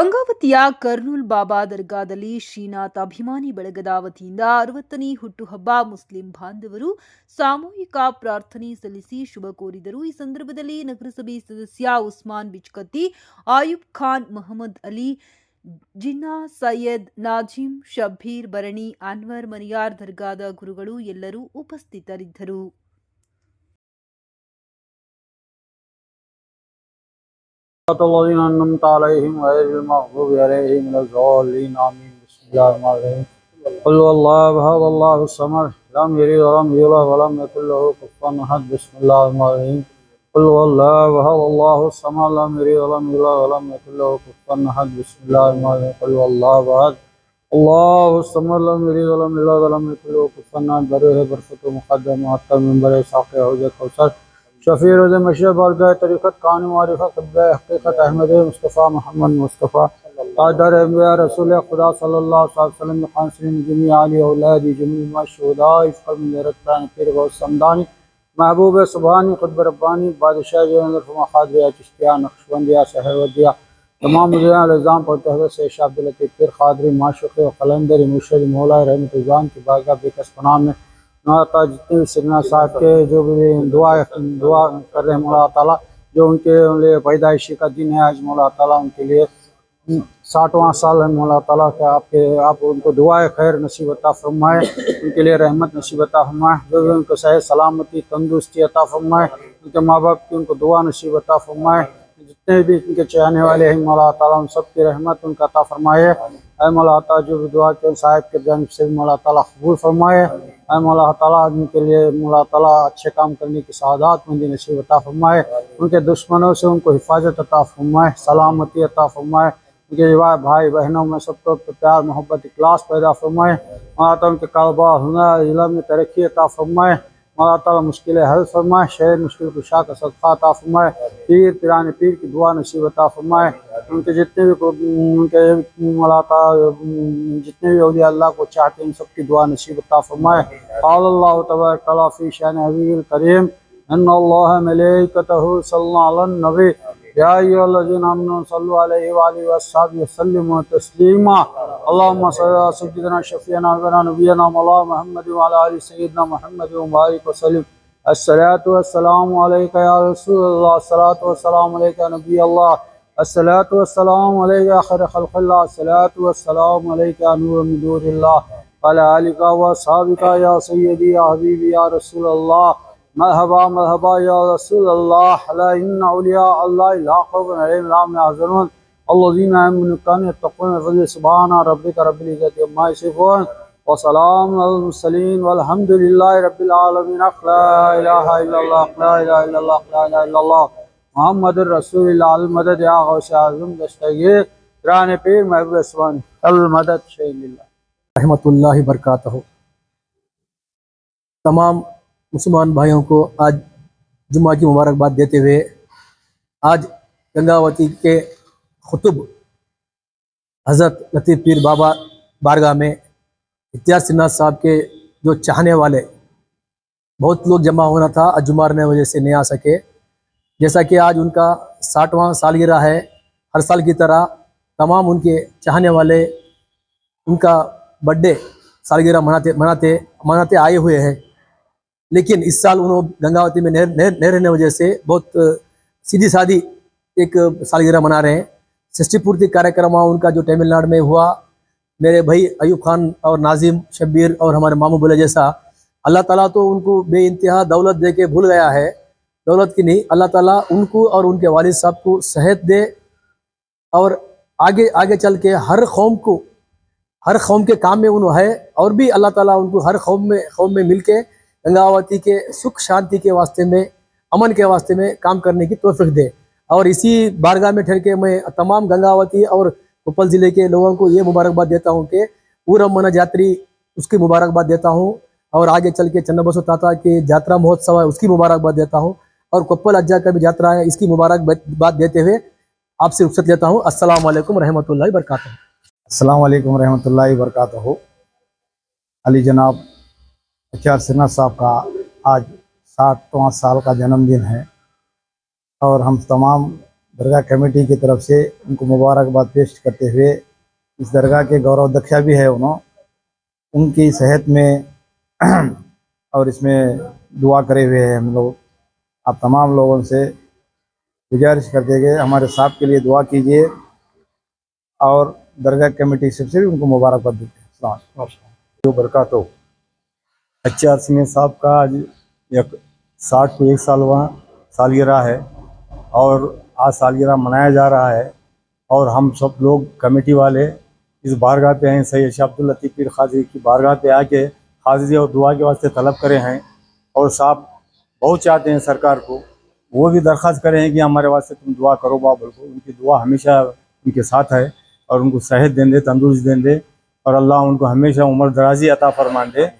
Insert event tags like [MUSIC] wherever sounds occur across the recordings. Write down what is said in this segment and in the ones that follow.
ಗಂಗಾವತಿಯ ಕರ್ನೂಲ್ ಬಾಬಾ ದರ್ಗಾದಲ್ಲಿ ಶ್ರೀನಾಥ್ ಅಭಿಮಾನಿ ಬಳಗದ ವತಿಯಿಂದ ಅರವತ್ತನೇ ಹುಟ್ಟುಹಬ್ಬ ಮುಸ್ಲಿಂ ಬಾಂಧವರು ಸಾಮೂಹಿಕ ಪ್ರಾರ್ಥನೆ ಸಲ್ಲಿಸಿ ಶುಭ ಕೋರಿದರು. ಈ ಸಂದರ್ಭದಲ್ಲಿ ನಗರಸಭೆ ಸದಸ್ಯ ಉಸ್ಮಾನ್ ಬಿಚ್ಕತ್ತಿ, ಆಯುಬ್ ಖಾನ್ ಮೊಹಮ್ಮದ್ ಅಲಿ, ಜಿನ್ನಾ ಸೈಯದ್ ನಾಜಿಮ್, ಶಬ್ಬೀರ್ ಬರಣಿ ಅನ್ವರ್ ಮನಿಯಾರ್ ದರ್ಗಾದ ಗುರುಗಳು ಎಲ್ಲರೂ ಉಪಸ್ಥಿತರಿದ್ದರು. صراط الذين أنعمت عليهم غير المغضوب عليهم ولا الضالين آمين بسم الله الرحمن الرحيم. قل هو الله أحد الله الصمد لم يلد ولم يولد ولم يكن له كفوا أحد بسم الله الرحمن الرحيم. قل هو الله أحد الله الصمد لم يلد ولم يولد ولم يكن له كفوا أحد بسم الله الرحمن الرحيم. قل هو الله أحد الله الصمد لم يلد ولم يولد ولم يكن له كفوا أحد بره برفت مقدم معطل من بره ساقي حوزة کوثر شفیع روز مشرب برگاہ طریقت قان معرفت قبل حقیقت احمد مصطفیٰ محمد مصطفیٰ قادر انبیاء رسول خدا صلی اللہ علیہ وسلم خان سلیم جمی علی اولاد جمی مشہودہ افقر من رتان پیر غوث سمدانی محبوب سبحانی خطب ربانی بادشاہ جنر فما خادریہ چشتیہ، نقشبندیہ سہودیہ تمام مجران الزام پر تحت سے شاہ عبداللطیف پیر خادری معشوق و قلندر مرشد مولا رحمت الزام کی باغہ بے کس پناہ میں نواتا جتنے بھی سرنا صاحب کے جو بھی دعا دعا کر رہے ہیں مولا تعالیٰ، جو ان کے لیے پیدائشی کا دن ہے آج مولا تعالیٰ ان کے لیے۔ ساٹھواں سال ہے مولا تعالیٰ کہ آپ کے، آپ ان کو دعائے خیر نصیب عطا فرمائے، ان کے لیے رحمت نصیب عطا فرمائے، جو بھی ان کو صحت، سلامتی، تندرستی عطا فرمائے، ان کے ماں باپ کی ان کو دعا نصیب عطا فرمائے۔ جتنے بھی ان کے چاہنے والے ہیں، مولا تعالیٰ ان سب کی رحمت ان کا عطا فرمائے۔ اے مولا تعالیٰ جو بھی دعا کے صاحب کے جانب سے بھی مولا تعالیٰ قبول فرمائے۔ اے مولا تعالیٰ ان کے لیے مولا تعالیٰ اچھے کام کرنے کی سعادات مندی نصیب عطا فرمائے۔ ان کے دشمنوں سے ان کو حفاظت عطا فرمائے، سلامتی عطا فرمائے۔ ان کے بھائی بہنوں میں سب کو پیار، محبت، اخلاص پیدا فرمائے۔ مولا تعالیٰ، ان کے کاروبار، ہنر، علم میں ترقی عطا فرمائے۔ مولا تعالیٰ مشکل حل فرمائے، شہر مشکل کشا کا صدقہ عطا فرمائے، پیر پیران پیر کی دعا نصیب عطا فرمائے۔ ان کے جتنے بھی ان کے مولا تعالیٰ، جتنے بھی اولیاء اللہ کو چاہتے ہیں، ان سب کی دعا نصیب عطا فرمائے۔ قال اللہ تبارک تعالیٰ فی شان حبیب الکریم، ان اللہ ملیکتہ صلی اللہ علیہ النبی۔ يا أيها الذين آمنوا صلوا عليه وآله وأصحابه وسلموا تسليما. اللهم صل على سيدنا شفيعنا وبنا نبينا مولانا محمد وعلى آل سيدنا محمد وبارك وسلم. الصلاة والسلام عليك يا رسول الله. الصلاة والسلام عليك يا نبي الله. الصلاة والسلام عليك يا خير خلق الله. الصلاة والسلام عليك يا نور من نور الله. وعلى آلك وأصحابك يا سيدي يا حبيبي يا رسول الله. مرحبا مرحبا یا رسول اللہ علی ان اولیاء اللہ لا خوف علیہم لا هم يحزنون. الذين آمنوا كانوا يتقون بفضل سبحان ربك رب العزة عما يصفون. وسلام على المرسلين والحمد لله رب العالمين. لا اله الا الله لا اله الا الله لا اله الا الله. محمد رسول اللہ المدد یا غوث اعظم دستگیر ران پیر محبوب اسوان المدد شیل اللہ رحمۃ اللہ وبرکاتہ تمام مسلمان بھائیوں کو آج جمعہ کی مبارکباد دیتے ہوئے آج گنگاوتی کے خطب حضرت لطیف پیر بابا بارگاہ میں اتیاز سنہا صاحب کے جو چاہنے والے بہت لوگ جمع ہونا تھا، آج جمعہ رہنے وجہ سے نہیں آ سکے۔ جیسا کہ آج ان کا ساٹھواں سالگرہ ہے، ہر سال کی طرح تمام ان کے چاہنے والے ان کا برتھ ڈے سالگرہ مناتے مناتے مناتے آئے ہوئے ہیں۔ لیکن اس سال انہوں گنگاوتی میں نہیں نہیں- نہیں رہنے وجہ سے بہت سیدھی سادھی ایک سالگرہ منا رہے ہیں۔ سشٹی پورتی کاریہ ان کا جو تمل ناڈ میں ہوا، میرے بھائی ایوب خان اور ناظم شبیر اور ہمارے ماموں بولے جیسا، اللہ تعالیٰ تو ان کو بے انتہا دولت دے کے بھول گیا ہے۔ دولت کی نہیں، اللہ تعالیٰ ان کو اور ان کے والد صاحب کو صحت دے اور آگے آگے چل کے ہر قوم کو، ہر قوم کے کام میں انہوں ہے اور بھی اللہ تعالیٰ ان کو ہر قوم میں قوم میں مل کے گنگاوتی کے سکھ شانتی کے واسطے میں، امن کے واسطے میں کام کرنے کی توفیق دے۔ اور اسی بارگاہ میں ٹھہر کے میں تمام گنگاوتی اور کوپل ضلع کے لوگوں کو یہ مبارکباد دیتا ہوں کہ پورم من جاتری اس کی مبارکباد دیتا ہوں اور آگے چل کے چند بسو تاتا کے جاترا مہوتسو ہے اس کی مبارکباد دیتا ہوں اور کوپل اجا کا بھی جاترا ہے، اس کی مبارکباد دیتے ہوئے آپ سے رخصت لیتا ہوں۔ السلام علیکم رحمۃ اللہ وبرکاتہ۔ السلام علیکم ورحمۃ اللہ وبرکاتہ۔ علی جناب اچار سنہا صاحب کا آج ساٹھواں سال کا جنم دن ہے اور ہم تمام درگاہ کمیٹی کی طرف سے ان کو مبارکباد پیش کرتے ہوئے اس درگاہ کے گورو دکھیا بھی ہے انہوں، ان کی صحت میں [CLEARS THROAT] اور اس میں دعا کرے ہوئے ہیں ہم لوگ۔ آپ تمام لوگوں سے گزارش کرتے کہ ہمارے صاحب کے لیے دعا کیجیے اور درگاہ کمیٹی سب سے بھی ان کو مبارکباد دیتے ہیں۔ السلام جو برکات ہو اچھے حسنی صاحب کا آج ایک ساٹھ کو ایک سال وہاں سالگرہ ہے اور آج سالگرہ منایا جا رہا ہے اور ہم سب لوگ کمیٹی والے اس بارگاہ پہ ہیں، سید شاہ عبداللطیف پیر خاضری کی بارگاہ پہ آ کے حاضری اور دعا کے واسطے طلب کرے ہیں اور صاحب بہت چاہتے ہیں سرکار کو۔ وہ بھی درخواست کرے ہیں کہ ہمارے واسطے تم دعا کرو باب کو۔ ان کی دعا ہمیشہ ان کے ساتھ ہے اور ان کو صحت دیں دے تندرست دیں دے اور اللہ ان کو ہمیشہ عمر درازی عطا فرمان دے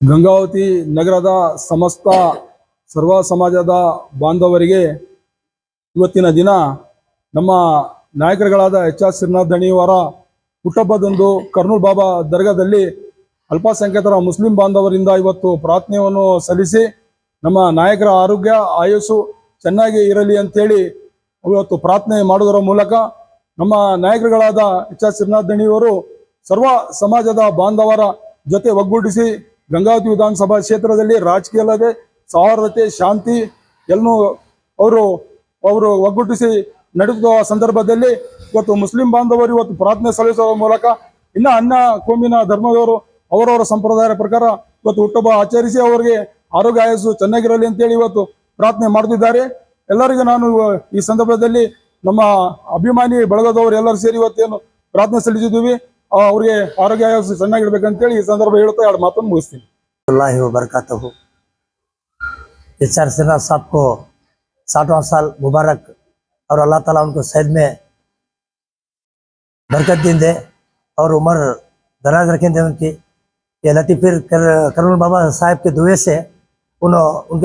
ಗಂಗಾವತಿ ನಗರದ ಸಮಸ್ತ ಸರ್ವ ಸಮಾಜದ ಬಾಂಧವರಿಗೆ ಇವತ್ತಿನ ದಿನ ನಮ್ಮ ನಾಯಕರುಗಳಾದ ಎಚ್ ಆರ್ ಶ್ರೀನಾಥ್ ದಣಿಯವರ ಹುಟ್ಟಬ್ಬದಂದು ಕರ್ನೂಲ್ ಬಾಬಾ ದರ್ಗಾದಲ್ಲಿ ಅಲ್ಪಸಂಖ್ಯಾತರ ಮುಸ್ಲಿಂ ಬಾಂಧವರಿಂದ ಇವತ್ತು ಪ್ರಾರ್ಥನೆಯನ್ನು ಸಲ್ಲಿಸಿ ನಮ್ಮ ನಾಯಕರ ಆರೋಗ್ಯ ಆಯಸ್ಸು ಚೆನ್ನಾಗಿ ಇರಲಿ ಅಂತ ಹೇಳಿ ಇವತ್ತು ಪ್ರಾರ್ಥನೆ ಮಾಡುವುದರ ಮೂಲಕ ನಮ್ಮ ನಾಯಕರುಗಳಾದ ಎಚ್ ಆರ್ ಶ್ರೀನಾಥ್ ದಣಿಯವರು ಸರ್ವ ಸಮಾಜದ ಬಾಂಧವರ ಜೊತೆ ಒಗ್ಗೂಡಿಸಿ ಗಂಗಾವತಿ ವಿಧಾನಸಭಾ ಕ್ಷೇತ್ರದಲ್ಲಿ ರಾಜಕೀಯ ಅಲ್ಲದೆ ಸೌಹಾರ್ದತೆ, ಶಾಂತಿ ಎಲ್ಲೂ ಅವರು ಅವರು ಒಗ್ಗೂಡಿಸಿ ನಡೆಸುವ ಸಂದರ್ಭದಲ್ಲಿ ಇವತ್ತು ಮುಸ್ಲಿಂ ಬಾಂಧವರು ಇವತ್ತು ಪ್ರಾರ್ಥನೆ ಸಲ್ಲಿಸುವ ಮೂಲಕ ಇನ್ನ ಅನ್ನ, ಕೋಮಿನ, ಧರ್ಮದವರು ಅವರವರ ಸಂಪ್ರದಾಯದ ಪ್ರಕಾರ ಇವತ್ತು ಹುಟ್ಟುಹಬ್ಬ ಆಚರಿಸಿ ಅವರಿಗೆ ಆರೋಗ್ಯ ಆಯಸ್ಸು ಚೆನ್ನಾಗಿರಲಿ ಅಂತೇಳಿ ಇವತ್ತು ಪ್ರಾರ್ಥನೆ ಮಾಡ್ತಿದ್ದಾರೆ. ಎಲ್ಲರಿಗೂ ನಾನು ಈ ಸಂದರ್ಭದಲ್ಲಿ ನಮ್ಮ ಅಭಿಮಾನಿ ಬೆಳಗದವರ ಎಲ್ಲರೂ ಸೇರಿ ಇವತ್ತೇನು ಪ್ರಾರ್ಥನೆ ಪ್ರಾರ್ಥನಾ ಸಭೆ ಇದೀವಿ ಅವರಿಗೆ ಆರೋಗ್ಯ ಚೆನ್ನಾಗಿ ಇರಬೇಕು ಹೇಳಿ ಈ ಸಂದರ್ಭ ಹೇಳ್ತ ಎರಡ ಮಾತು ಮುಗಿಸುತ್ತೇನೆ ಬರ್ಕಾತವು ಬರ್ಕತೋ ಯ찰เซನಾ ಸಪ್ಕೋ 68 ವರ್ಷ ಮುಬಾರಕ್. ಔರ್ ಅಲ್ಲಾ ತಾಲಾ ಉನ್ಕೋ ಸೈದ್ ಮೇ ಬರ್ಕತ್ ಹಿಂ ಉಮರ್ ದರಾಜ್ ರಖೇಂ ದೇನ್ ಕಿ ಯಲ್ಲತಿ ಫಿರ್ ಬಾಬಾ ಸಾಹೇಬ್ ಕೆ ಧುವೇಸೆ ಉನೋ ಉನ್ಕ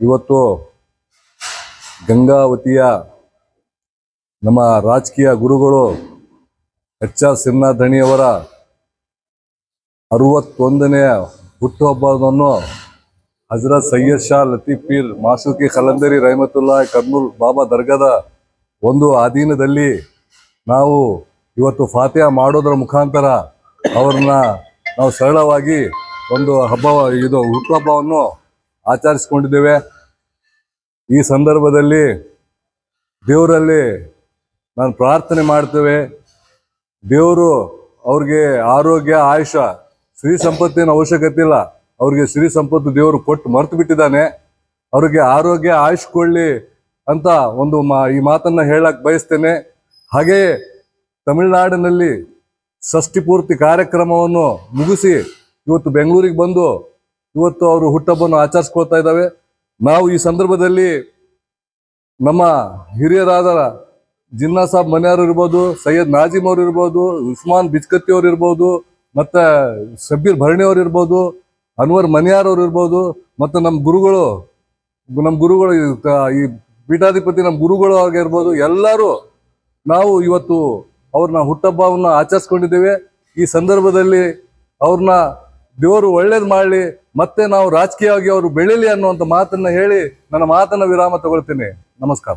ಇವತ್ತು ಗಂಗಾವತಿಯ ನಮ್ಮ ರಾಜಕೀಯ ಗುರುಗಳು ಎಚ್ ಆರ್ ಅವರ ಅರವತ್ತೊಂದನೇ ಹುಟ್ಟುಹಬ್ಬವನ್ನು ಹಜರತ್ ಸೈಯದ್ ಶಾ ಲತೀಫ್ ಪೀರ್ ಮಾಸೂಕಿ ಕಲಂದರಿ ರಹಮತುಲ್ಲಾ ಕರ್ನೂಲ್ ಬಾಬಾ ದರ್ಗಾದ ಒಂದು ಅಧೀನದಲ್ಲಿ ನಾವು ಇವತ್ತು ಫಾತಿಹಾ ಮಾಡೋದರ ಮುಖಾಂತರ ಅವ್ರನ್ನ ನಾವು ಸರಳವಾಗಿ ಒಂದು ಹಬ್ಬ ಇದು ಹುಟ್ಟುಹಬ್ಬವನ್ನು ಆಚರಿಸ್ಕೊಂಡಿದ್ದೇವೆ. ಈ ಸಂದರ್ಭದಲ್ಲಿ ದೇವರಲ್ಲಿ ನಾನು ಪ್ರಾರ್ಥನೆ ಮಾಡ್ತೇವೆ. ದೇವರು ಅವ್ರಿಗೆ ಆರೋಗ್ಯ, ಆಯುಷ, ಸ್ತ್ರೀ ಸಂಪತ್ತಿನ ಅವಶ್ಯಕತೆ ಇಲ್ಲ. ಅವ್ರಿಗೆ ಶ್ರೀ ಸಂಪತ್ತು ದೇವರು ಕೊಟ್ಟು ಮರ್ತು ಬಿಟ್ಟಿದ್ದಾನೆ. ಅವ್ರಿಗೆ ಆರೋಗ್ಯ, ಆಯುಷ್ ಕೊಳ್ಳಿ ಅಂತ ಒಂದು ಮಾ, ಈ ಮಾತನ್ನು ಹೇಳಕ್ಕೆ ಬಯಸ್ತೇನೆ. ಹಾಗೆಯೇ ತಮಿಳುನಾಡಿನಲ್ಲಿ ಷಷ್ಠಿ ಪೂರ್ತಿ ಕಾರ್ಯಕ್ರಮವನ್ನು ಮುಗಿಸಿ ಇವತ್ತು ಬೆಂಗಳೂರಿಗೆ ಬಂದು ಇವತ್ತು ಅವರು ಹುಟ್ಟಹಬ್ಬವನ್ನು ಆಚರಿಸ್ಕೊಳ್ತಾ ಇದ್ದಾವೆ. ನಾವು ಈ ಸಂದರ್ಭದಲ್ಲಿ ನಮ್ಮ ಹಿರಿಯರಾದ ಜಿನ್ನಾ ಸಾಬ್ ಮನೆಯವರು ಇರ್ಬೋದು, ಸೈಯದ್ ನಾಜಿಮ್ ಅವ್ರು ಇರ್ಬೋದು, ಉಸ್ಮಾನ್ ಬಿಜ್ಕತ್ತಿ ಅವ್ರು ಇರ್ಬೋದು, ಮತ್ತು ಶಬೀರ್ ಭರಣಿ ಅವ್ರು ಇರ್ಬೋದು, ಅನ್ವರ್ ಮನಿಯಾರ್ ಅವರು ಇರ್ಬೋದು, ಮತ್ತು ನಮ್ಮ ಗುರುಗಳು ನಮ್ಮ ಗುರುಗಳು, ಈ ಪೀಠಾಧಿಪತಿ ನಮ್ಮ ಗುರುಗಳು ಆಗಿರ್ಬೋದು ಎಲ್ಲರೂ ನಾವು ಇವತ್ತು ಅವ್ರನ್ನ ಹುಟ್ಟಹಬ್ಬವನ್ನು ಆಚರಿಸ್ಕೊಂಡಿದ್ದೇವೆ. ಈ ಸಂದರ್ಭದಲ್ಲಿ ಅವ್ರನ್ನ ದೇವರು ಒಳ್ಳೇದು ಮಾಡಲಿ, ಮತ್ತೆ ನಾವು ರಾಜಕೀಯವಾಗಿ ಅವರು ಬೆಳೀಲಿ ಅನ್ನುವಂಥ ಮಾತನ್ನ ಹೇಳಿ ನನ್ನ ಮಾತನ್ನ ವಿರಾಮ ತಗೊಳ್ತೀನಿ. ನಮಸ್ಕಾರ.